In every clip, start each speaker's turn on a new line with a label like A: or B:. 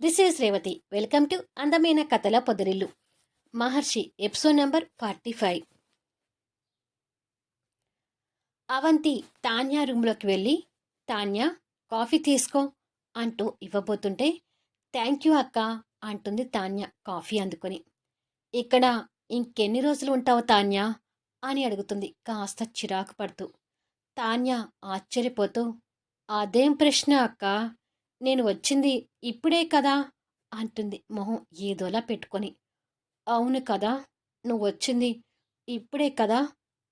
A: This is Revathi welcome to అందమైన కథల పొదరిల్లు Maharshi episode number forty five Avanthi Tanya రూమ్లోకి వెళ్ళి తాన్యా కాఫీ తీసుకో అంటూ ఇవ్వబోతుంటే థ్యాంక్ యూ అక్క అంటుంది తాన్యా కాఫీ అందుకొని. ఇక్కడ ఇంకెన్ని రోజులు ఉంటావు తాన్యా అని అడుగుతుంది కాస్త చిరాకు పడుతూ. తాన్యా ఆశ్చర్యపోతూ అదేం ప్రశ్న అక్క? నేను వచ్చింది ఇప్పుడే కదా అంటుంది మొహం ఏదోలా పెట్టుకొని. అవును కదా నువ్వు వచ్చింది ఇప్పుడే కదా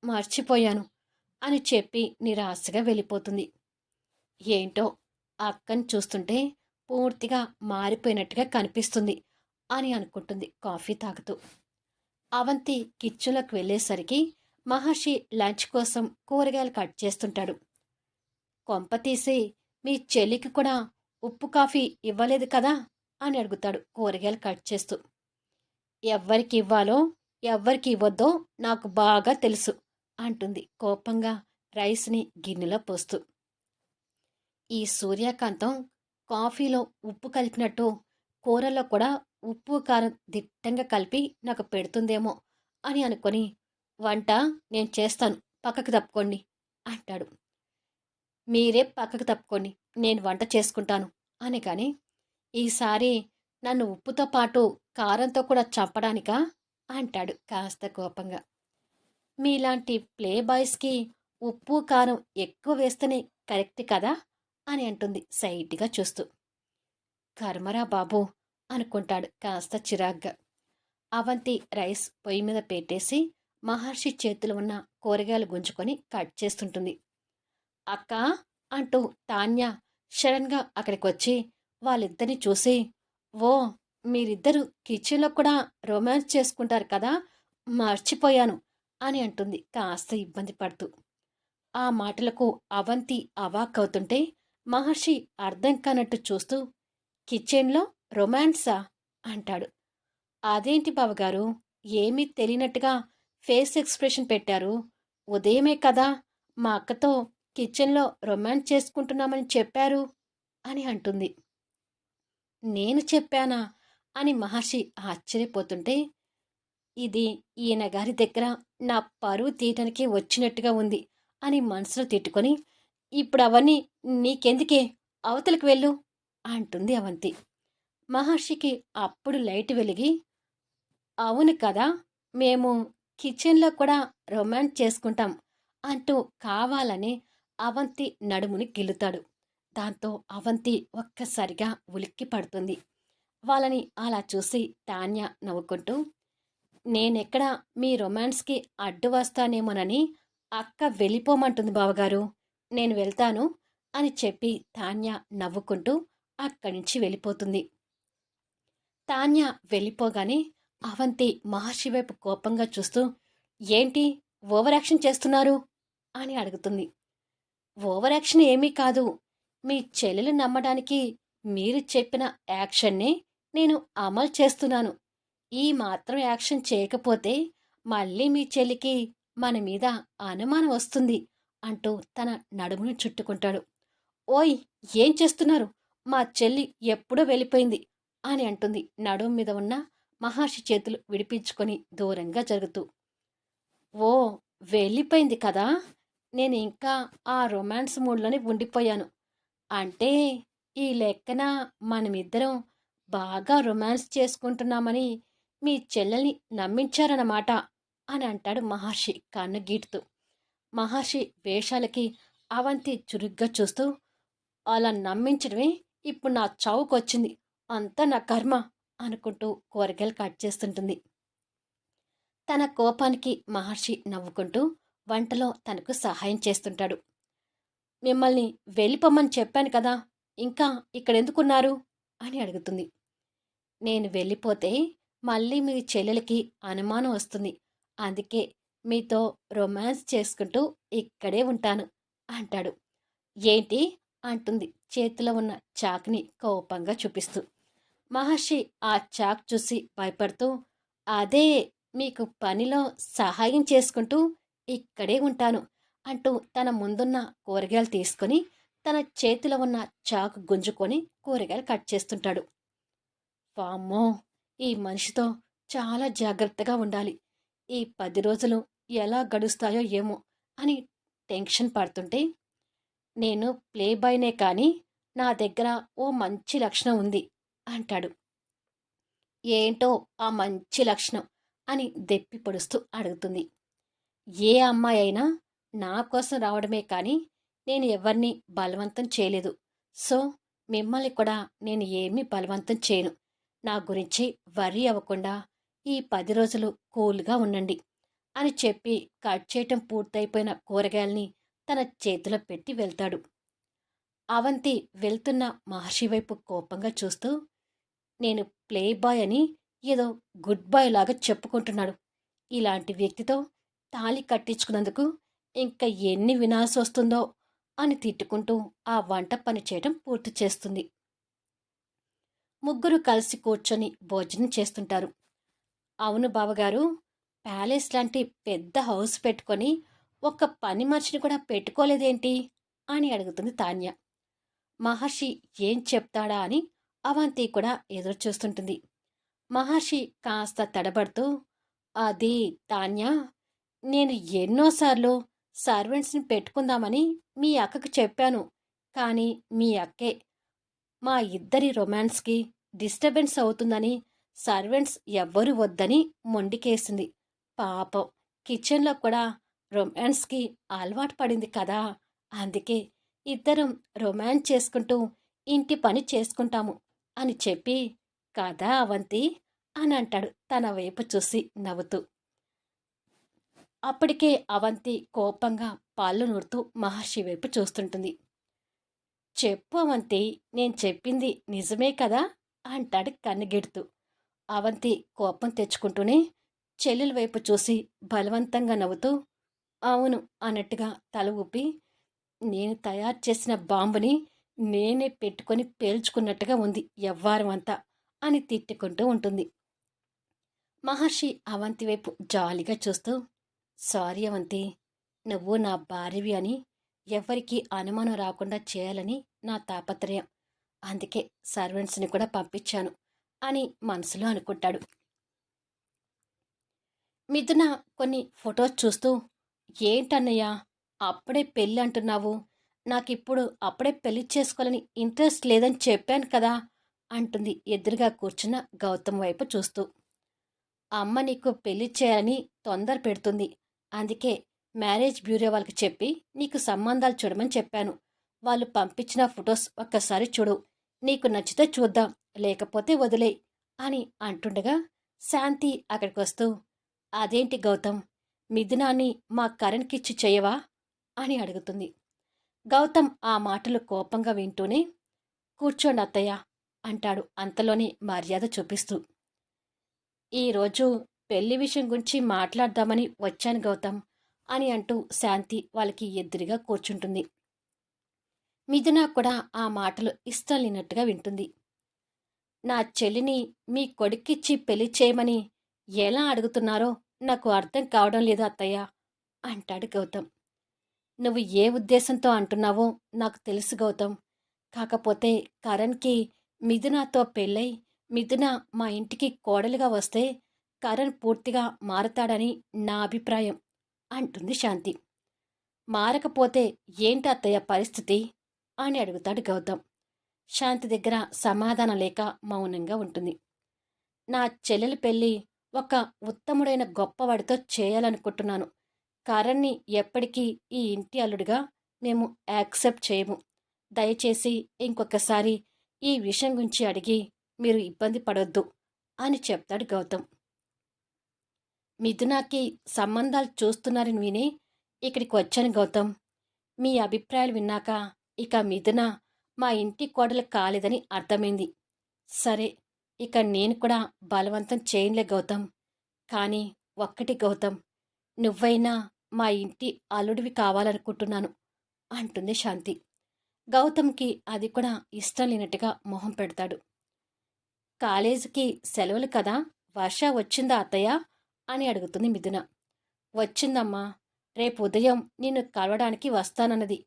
A: మర్చిపోయాను అని చెప్పి నిరాశగా వెళ్ళిపోతుంది. ఏంటో అక్కని చూస్తుంటే పూర్తిగా మారిపోయినట్టుగా కనిపిస్తుంది అని అనుకుంటుంది కాఫీ తాగుతూ. అవంతి కిచెన్లోకి వెళ్ళేసరికి మహర్షి లంచ్ కోసం కూరగాయలు కట్ చేస్తుంటాడు. కొంప తీసి మీ చెల్లికి కూడా ఉప్పు కాఫీ ఇవ్వలేదు కదా? అని అడుగుతాడు కూరగాయలు కట్ చేస్తూ. ఎవ్వరికి ఇవ్వాలో ఎవ్వరికి ఇవ్వద్దో నాకు బాగా తెలుసు అంటుంది కోపంగా రైస్ని గిన్నెలో పోస్తూ. ఈ సూర్యకాంతం కాఫీలో ఉప్పు కలిపినట్టు కూరలో కూడా ఉప్పు కారం దిట్టంగా కలిపి నాకు పెడుతుందేమో అని అనుకొని వంట నేను చేస్తాను పక్కకు తప్పుకోండి అంటాడు. మీరే పక్కకు తప్పుకోండి నేను వంట చేసుకుంటాను. అని కానీ ఈసారి నన్ను ఉప్పుతో పాటు కారంతో కూడా చంపడానికా? అంటాడు కాస్త కోపంగా. మీలాంటి ప్లే బాయ్స్కి ఉప్పు కారం ఎక్కువ వేస్తేనే కరెక్ట్ కదా? అని అంటుంది సైట్గా చూస్తూ. కర్మరా బాబు అనుకుంటాడు కాస్త చిరాగ్గా. అవంతి రైస్ పొయ్యి మీద పెట్టేసి మహర్షి చేతిలో ఉన్న కూరగాయలు గుంజుకొని కట్ చేస్తుంటుంది. అక్క! అంటూ తాన్య సడన్గా అక్కడికి వచ్చి వాళ్ళిద్దరిని చూసి ఓ మీరిద్దరు కిచెన్లో కూడా రొమాన్స్ చేసుకుంటారు కదా మర్చిపోయాను అని అంటుంది కాస్త ఇబ్బంది పడుతూ. ఆ మాటలకు అవంతి అవాక్ అవుతుంటే మహర్షి అర్థం కానట్టు చూస్తూ కిచెన్లో రొమాన్సా అంటాడు. అదేంటి బావగారు ఏమీ తెలియనట్టుగా ఫేస్ ఎక్స్ప్రెషన్ పెట్టారు ఉదయమే కదా మా అక్కతో కిచెన్లో రొమాన్స్ చేసుకుంటున్నామని చెప్పారు అని అంటుంది. నేను చెప్పానా? అని మహర్షి ఆశ్చర్యపోతుంటే ఇది ఈయన గారి దగ్గర నా పరువు తీయటానికి వచ్చినట్టుగా ఉంది అని మనసులో తిట్టుకొని ఇప్పుడు అవన్నీ నీకెందుకే? అవతలకు వెళ్ళు అంటుంది అవంతి. మహర్షికి అప్పుడు లైట్ వెలిగి అవును కదా మేము కిచెన్లో కూడా రొమాన్స్ చేసుకుంటాం అంటూ కావాలని అవంతి నడుముని గిల్లుతాడు. దాంతో అవంతి ఒక్కసారిగా ఉలిక్కి పడుతుంది. వాళ్ళని అలా చూసి తాన్య నవ్వుకుంటూ నేనెక్కడ మీ రొమాన్స్కి అడ్డు వస్తానేమోనని అక్క వెళ్ళిపోమంటుంది బావగారు. నేను వెళ్తాను అని చెప్పి తాన్య నవ్వుకుంటూ అక్కడి నుంచి వెళ్ళిపోతుంది. తాన్య వెళ్ళిపోగానే అవంతి మహర్షి వైపు కోపంగా చూస్తూ ఏంటి? ఓవరాక్షన్ చేస్తున్నారు? అని అడుగుతుంది. ఓవర్ యాక్షన్ ఏమీ కాదు. మీ చెల్లెలు నమ్మడానికి మీరు చెప్పిన యాక్షన్ని నేను అమలు చేస్తున్నాను. ఈ మాత్రం యాక్షన్ చేయకపోతే మళ్ళీ మీ చెల్లికి మన మీద అనుమానం వస్తుంది అంటూ తన నడుమును చుట్టుకుంటాడు. ఓయ్ ఏం చేస్తున్నారు? మా చెల్లి ఎప్పుడో వెళ్ళిపోయింది అని అంటుంది. నడుము మీద ఉన్న మహర్షి చేతులు విడిపించుకొని దూరంగా జరుగుతూ. ఓ వెళ్ళిపోయింది కదా? నేను ఇంకా ఆ రొమాన్స్ మూడ్లోనే ఉండిపోయాను. అంటే ఈ లెక్కన మనమిద్దరం బాగా రొమాన్స్ చేసుకుంటున్నామని మీ చెల్లెల్ని నమ్మించారన్నమాట అని అంటాడు మహర్షి కన్ను గీటుతూ మహర్షి వేషాలకి అవంతి చురుగ్గా చూస్తూ అలా నమ్మించడమే ఇప్పుడు నా చావుకొచ్చింది. అంతా నా కర్మ అనుకుంటూ కూరగాయలు కట్ చేస్తుంటుంది. తన కోపానికి మహర్షి నవ్వుకుంటూ వంటలో తనకు సహాయం చేస్తుంటాడు. మిమ్మల్ని వెళ్ళిపోమ్మని చెప్పాను కదా ఇంకా ఇక్కడెందుకున్నారు? అని అడుగుతుంది. నేను వెళ్ళిపోతే మళ్ళీ మీ చెల్లెలకి అనుమానం వస్తుంది. అందుకే మీతో రొమాన్స్ చేసుకుంటూ ఇక్కడే ఉంటాను అంటాడు. ఏంటి? అంటుంది చేతిలో ఉన్న చాక్ని కోపంగా చూపిస్తూ. మహర్షి ఆ చాక్ చూసి భయపడుతూ అదే మీకు పనిలో సహాయం చేసుకుంటూ ఇక్కడే ఉంటాను అంటూ తన ముందున్న కూరగాయలు తీసుకొని తన చేతిలో ఉన్న చాకు గుంజుకొని కూరగాయలు కట్ చేస్తుంటాడు. వామ్మో! ఈ మనిషితో చాలా జాగ్రత్తగా ఉండాలి. ఈ పది రోజులు ఎలా గడుస్తాయో ఏమో అని టెన్షన్ పడుతుంటే నేను ప్లే బాయ్నే కానీ నా దగ్గర ఓ మంచి లక్షణం ఉంది అంటాడు. ఏంటో ఆ మంచి లక్షణం అని దెప్పి పొడుస్తూ అడుగుతుంది. ఏ అమ్మాయి అయినా నా కోసం రావడమే కానీ నేను ఎవరిని బలవంతం చేయలేదు. సో మిమ్మల్ని కూడా నేను ఏమీ బలవంతం చేయను. నా గురించి వరి అవ్వకుండా ఈ పది రోజులు కూల్గా ఉండండి అని చెప్పి కట్ చేయటం పూర్తయిపోయిన కూరగాయల్ని తన చేతిలో పెట్టి వెళ్తాడు. అవంతి వెళ్తున్న మహర్షి వైపు కోపంగా చూస్తూ నేను ప్లే బాయ్ అని ఏదో గుడ్ బాయ్ లాగా చెప్పుకుంటున్నాడు. ఇలాంటి వ్యక్తితో తాళి కట్టించుకున్నందుకు ఇంకా ఎన్ని వినాల్సి వస్తుందో అని తిట్టుకుంటూ ఆ వంట పని చేయడం పూర్తి చేస్తుంది. ముగ్గురు కలిసి కూర్చొని భోజనం చేస్తుంటారు. అవును బావగారు ప్యాలెస్ లాంటి పెద్ద హౌస్ పెట్టుకొని ఒక్క పని మనిషిని కూడా పెట్టుకోలేదేంటి? అని అడుగుతుంది తాన్య. మహర్షి ఏం చెప్తాడా అని అవంతి కూడా ఎదురు చూస్తుంటుంది మహర్షి కాస్త తడబడుతూ అది తాన్య నేను ఎన్నోసార్లు సర్వెంట్స్ని పెట్టుకుందామని మీ అక్కకు చెప్పాను. కానీ మీ అక్కే మా ఇద్దరి రొమాన్స్కి డిస్టర్బెన్స్ అవుతుందని సర్వెంట్స్ ఎవ్వరు వద్దని మొండికేసింది. పాపం కిచెన్లో కూడా రొమాన్స్కి అలవాటు పడింది కదా! అందుకే ఇద్దరం రొమాన్స్ చేసుకుంటూ ఇంటి పని చేసుకుంటాము అని చెప్పి కదా అవంతి అని అంటాడు తన వైపు చూసి నవ్వుతూ. అప్పటికే అవంతి కోపంగా పాళ్ళు నూరుతూ మహర్షి వైపు చూస్తుంటుంది. చెప్పు అవంతి నేను చెప్పింది నిజమే కదా? అంటాడు కన్నగిడుతూ. అవంతి కోపం తెచ్చుకుంటూనే చెల్లెల వైపు చూసి బలవంతంగా నవ్వుతూ అవును అన్నట్టుగా తల ఊపి నేను తయారు చేసిన బాంబుని నేనే పెట్టుకొని పేల్చుకున్నట్టుగా ఉంది ఎవ్వారం అంతా అని తిట్టుకుంటూ ఉంటుంది. మహర్షి అవంతి వైపు జాలిగా చూస్తూ సారీ అవంతి. నువ్వు నా భార్యవి అని ఎవరికి అనుమానం రాకుండా చేయాలని నా తాపత్రయం. అందుకే సర్వెంట్స్ని కూడా పంపించాను అని మనసులో అనుకుంటాడు. మిథున కొన్ని ఫొటోస్ చూస్తూ ఏంటన్నయ్యా అప్పుడే పెళ్ళి అంటున్నావు. నాకిప్పుడు అప్పుడే పెళ్ళి చేసుకోవాలని ఇంట్రెస్ట్ లేదని చెప్పాను కదా అంటుంది ఎదురుగా కూర్చున్న గౌతమ్ వైపు చూస్తూ. అమ్మ నీకు పెళ్ళి చేయాలని తొందర పెడుతుంది. అందుకే మ్యారేజ్ బ్యూరో వాళ్ళకి చెప్పి నీకు సంబంధాలు చూడమని చెప్పాను. వాళ్ళు పంపించిన ఫొటోస్ ఒక్కసారి చూడు. నీకు నచ్చితే చూద్దాం లేకపోతే వదిలే అని అంటుండగా శాంతి అక్కడికి వస్తూ అదేంటి గౌతమ్? మిథునాన్ని మా కరణ్కిచ్చి చేయవా? అని అడుగుతుంది. గౌతమ్ ఆ మాటలు కోపంగా వింటూనే కూర్చోండి అత్తయ్య అంటాడు అంతలోనే మర్యాద చూపిస్తూ. ఈరోజు పెళ్ళి విషయం గురించి మాట్లాడదామని వచ్చాను గౌతమ్ అని అంటూ శాంతి వాళ్ళకి ఎదురుగా కూర్చుంటుంది. మిథున కూడా ఆ మాటలు ఇష్టం లేనట్టుగా వింటుంది. నా చెల్లిని మీ కొడుక్కిచ్చి పెళ్ళి చేయమని ఎలా అడుగుతున్నారో నాకు అర్థం కావడం లేదు అత్తయ్య అంటాడు గౌతమ్. నువ్వు ఏ ఉద్దేశంతో అంటున్నావో నాకు తెలుసు గౌతమ్. కాకపోతే కరణ్కి మిథునాతో పెళ్ళై మిథున మా ఇంటికి కోడలుగా వస్తే కరణ్ పూర్తిగా మారతాడని నా అభిప్రాయం అంటుంది శాంతి. మారకపోతే ఏంటి అత్తయ్య పరిస్థితి? అని అడుగుతాడు గౌతమ్. శాంతి దగ్గర సమాధానం లేక మౌనంగా ఉంటుంది. నా చెల్లెలి పెళ్ళి ఒక ఉత్తముడైన గొప్పవాడితో చేయాలనుకుంటున్నాను. కరణ్ని ఎప్పటికీ ఈ ఇంటి అల్లుడిగా మేము యాక్సెప్ట్ చేయము. దయచేసి ఇంకొకసారి ఈ విషయం గురించి అడిగి మీరు ఇబ్బంది పడొద్దు అని చెప్తాడు గౌతమ్. మిథునాకి సంబంధాలు చూస్తున్నారని విని ఇక్కడికి వచ్చాను గౌతమ్. మీ అభిప్రాయాలు విన్నాక ఇక మిథున మా ఇంటి కోడలు కాలేదని అర్థమైంది. సరే ఇక నేను కూడా బలవంతం చేయనులే గౌతమ్. కానీ ఒక్కటి గౌతమ్ నువ్వైనా మా ఇంటి అల్లుడివి కావాలనుకుంటున్నాను అంటుంది శాంతి. గౌతమ్కి అది కూడా ఇష్టం లేనట్టుగా మొహం పెడతాడు. కాలేజీకి సెలవులు కదా వర్ష వచ్చిందా అత్తయ్య? అని అడుగుతుంది మిథున. వచ్చిందమ్మా రేపు ఉదయం నిన్ను కలవడానికి వస్తానన్నది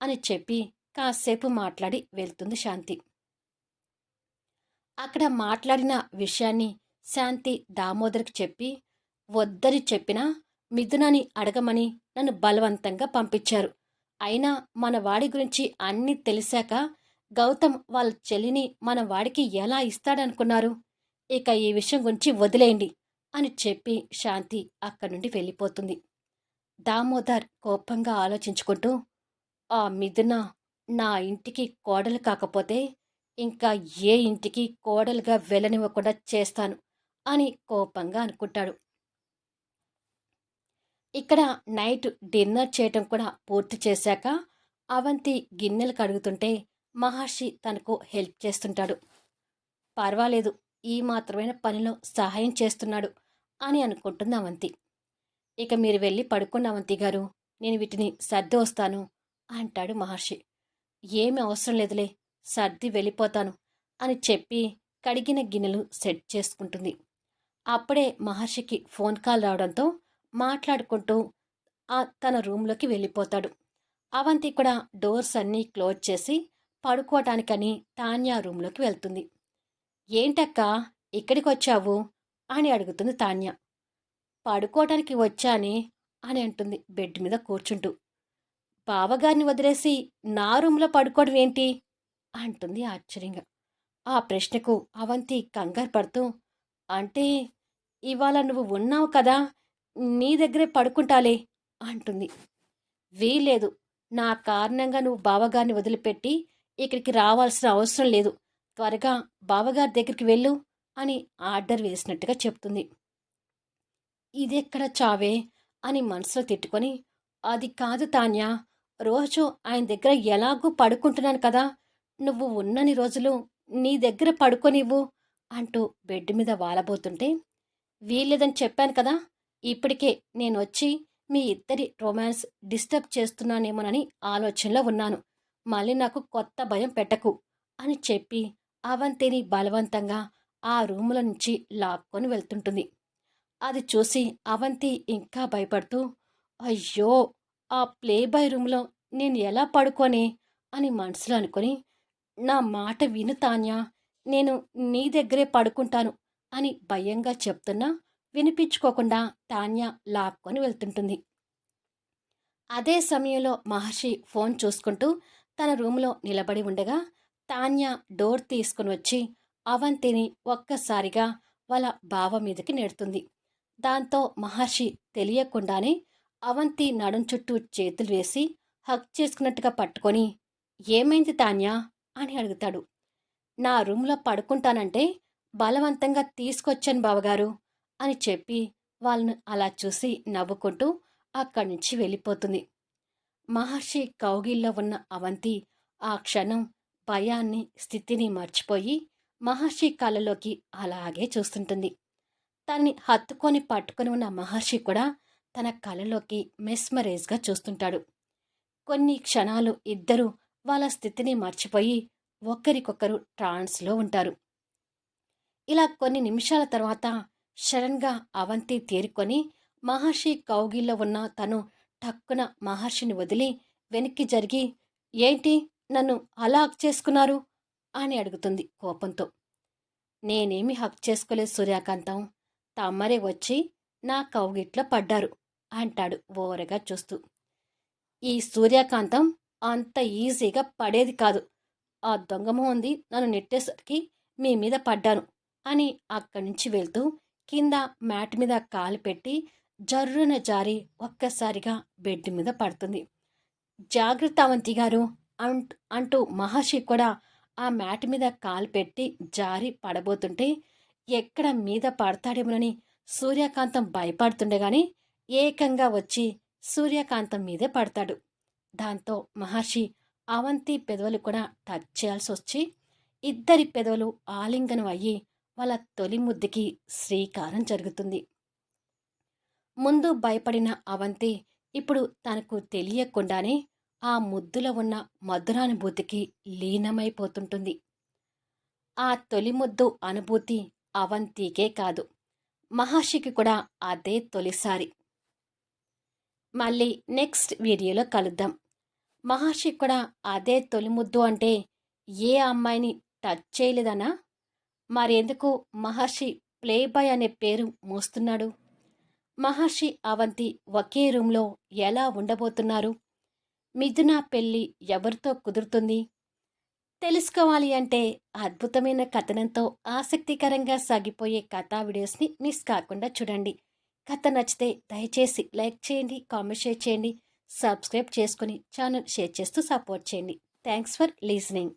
A: అని చెప్పి కాసేపు మాట్లాడి వెళ్తుంది శాంతి. అక్కడ మాట్లాడిన విషయాన్ని శాంతి దామోదర్కి చెప్పి వద్దని చెప్పినా మిథునని అడగమని నన్ను బలవంతంగా పంపించారు. అయినా మన వాడి గురించి అన్నీ తెలిసాక గౌతమ్ వాళ్ళ చెల్లిని మన వాడికి ఎలా ఇస్తాడనుకున్నారు? ఇక ఈ విషయం గురించి వదిలేయండి. అని చెప్పి శాంతి అక్కడి నుండి వెళ్ళిపోతుంది. దామోదర్ కోపంగా ఆలోచించుకుంటూ ఆ మిథున నా ఇంటికి కోడలు కాకపోతే ఇంకా ఏ ఇంటికి కోడలుగా వెళ్ళనివ్వకుండా చేస్తాను అని కోపంగా అనుకుంటాడు. ఇక్కడ నైట్ డిన్నర్ చేయటం కూడా పూర్తి చేశాక అవంతి గిన్నెలు కడుగుతుంటే మహర్షి తనకు హెల్ప్ చేస్తుంటాడు. పర్వాలేదు ఈ మాత్రమైన పనిలో సహాయం చేస్తున్నాడు అని అనుకుంటుంది అవంతి. ఇక మీరు వెళ్ళి పడుకున్న అవంతి గారు నేను వీటిని సర్ది వస్తాను అంటాడు మహర్షి. ఏమి అవసరం లేదులే సర్ది వెళ్ళిపోతాను అని చెప్పి కడిగిన గిన్నెలు సెట్ చేసుకుంటుంది. అప్పుడే మహర్షికి ఫోన్ కాల్ రావడంతో మాట్లాడుకుంటూ ఆ తన రూమ్లోకి వెళ్ళిపోతాడు. అవంతి కూడా డోర్స్ అన్నీ క్లోజ్ చేసి పడుకోవటానికని తాన్యా రూమ్లోకి వెళ్తుంది. ఏంటక్కా ఇక్కడికి వచ్చావు అని అడుగుతుంది తాన్య. పడుకోవటానికి వచ్చాని అని అంటుంది బెడ్ మీద కూర్చుంటూ. బావగారిని వదిలేసి నా రూమ్లో పడుకోవడం ఏంటి? అంటుంది ఆశ్చర్యంగా. ఆ ప్రశ్నకు అవంతి కంగారు పడుతూ అంటే ఇవాళ నువ్వు ఉన్నావు కదా నీ దగ్గరే పడుకుంటాలే అంటుంది. వీలేదు నా కారణంగా నువ్వు బావగారిని వదిలిపెట్టి ఇక్కడికి రావాల్సిన అవసరం లేదు. త్వరగా బావగారి దగ్గరికి వెళ్ళు అని ఆర్డర్ వేసినట్టుగా చెప్తుంది. ఇదెక్కడ చావే అని మనసులో తిట్టుకొని అది కాదు తాన్యా రోజు ఆయన దగ్గర ఎలాగూ పడుకుంటున్నాను కదా నువ్వు ఉన్నని రోజులు నీ దగ్గర పడుకోనివ్వు అంటూ బెడ్ మీద వాలబోతుంటే వీల్లేదని చెప్పాను కదా ఇప్పటికే నేను వచ్చి మీ ఇద్దరి రొమాన్స్ డిస్టర్బ్ చేస్తున్నానేమోనని ఆలోచనలో ఉన్నాను. మళ్ళీ నాకు కొత్త భయం పెట్టకు అని చెప్పి అవంతిని బలవంతంగా ఆ రూముల నుంచి లాక్కొని వెళ్తుంటుంది. అది చూసి అవంతి ఇంకా భయపడుతూ అయ్యో ఆ ప్లే బాయ్ రూమ్లో నేను ఎలా పడుకొని? అని మనసులో అనుకొని నా మాట విను తాన్యా నేను నీ దగ్గరే పడుకుంటాను అని భయంగా చెప్తున్నా వినిపించుకోకుండా తాన్యా లాక్కొని వెళ్తుంటుంది. అదే సమయంలో మహర్షి ఫోన్ చూసుకుంటూ తన రూమ్లో నిలబడి ఉండగా తాన్య డోర్ తీసుకుని వచ్చి అవంతిని ఒక్కసారిగా వాళ్ళ బావ మీదకి నెడుతుంది. దాంతో మహర్షి తెలియకుండానే అవంతి నడుం చుట్టూ చేతులు వేసి హక్ చేసుకున్నట్టుగా పట్టుకొని ఏమైంది తాన్యా? అని అడుగుతాడు. నా రూమ్లో పడుకుంటానంటే బలవంతంగా తీసుకొచ్చాను బావగారు అని చెప్పి వాళ్ళను అలా చూసి నవ్వుకుంటూ అక్కడి నుంచి వెళ్ళిపోతుంది. మహర్షి కౌగిల్లో ఉన్న అవంతి ఆ క్షణం భయాన్ని స్థితిని మర్చిపోయి మహర్షి కళ్ళలోకి అలాగే చూస్తుంటుంది. తన్ని హత్తుకొని పట్టుకొని ఉన్న మహర్షి కూడా తన కళ్ళలోకి మెస్మరేజ్గా చూస్తుంటాడు. కొన్ని క్షణాలు ఇద్దరు వాళ్ళ స్థితిని మర్చిపోయి ఒకరికొకరు ట్రాన్స్లో ఉంటారు. ఇలా కొన్ని నిమిషాల తర్వాత షరణ్గా అవంతి తేరుకొని మహర్షి కౌగిల్లో ఉన్న తను టక్కున మహర్షిని వదిలి వెనక్కి జరిగి ఏంటి? నన్ను అలా హక్ చేసుకున్నారు? అని అడుగుతుంది కోపంతో. నేనేమి హక్ చేసుకోలేదు సూర్యకాంతం. తమ్మరే వచ్చి నా కౌగిట్లో పడ్డారు అంటాడు ఓరగా చూస్తూ. ఈ సూర్యకాంతం అంత ఈజీగా పడేది కాదు. ఆ దొంగమో ఉంది నన్ను నెట్టేసరికి మీ మీద పడ్డాను అని అక్కడి నుంచి వెళ్తూ కింద మ్యాట్ మీద కాలు పెట్టి జర్రున జారి ఒక్కసారిగా బెడ్ మీద పడుతుంది. జాగ్రత్త అవంతి గారు! అంటూ అంటూ మహర్షి కూడా ఆ మ్యాట్ మీద కాలు పెట్టి జారి పడబోతుంటే ఎక్కడ మీద పడతాడేమోనని సూర్యకాంతం భయపడుతుండగానే ఏకంగా వచ్చి సూర్యకాంతం మీదే పడతాడు. దాంతో మహర్షి అవంతి పెదవులు కూడా టచ్ చేయాల్సి వచ్చి ఇద్దరి పెదవులు ఆలింగనం అయ్యి వాళ్ళ తొలి ముద్దుకి శ్రీకారం జరుగుతుంది. ముందు భయపడిన అవంతి ఇప్పుడు తనకు తెలియకుండానే ఆ ముద్దులో ఉన్న మధురానుభూతికి లీనమైపోతుంటుంది. ఆ తొలి ముద్దు అనుభూతి అవంతికే కాదు. మహర్షికి కూడా అదే తొలిసారి. మళ్ళీ నెక్స్ట్ వీడియోలో కలుద్దాం. మహర్షి కూడా అదే తొలి ముద్దు అంటే ఏ అమ్మాయిని టచ్ చేయలేదనా? మరెందుకు మహర్షి ప్లే బాయ్ అనే పేరు మోస్తున్నాడు? మహర్షి అవంతి ఒకే రూమ్లో ఎలా ఉండబోతున్నారు? మిథున పెళ్ళి ఎవరితో కుదురుతుంది? తెలుసుకోవాలి అంటే అద్భుతమైన కథనంతో ఆసక్తికరంగా సాగిపోయే కథా వీడియోస్ని మిస్ కాకుండా చూడండి. కథ నచ్చితే దయచేసి లైక్ చేయండి కామెంట్ షేర్ చేయండి సబ్స్క్రైబ్ చేసుకుని ఛానల్ షేర్ చేస్తూ సపోర్ట్ చేయండి. Thanks for listening.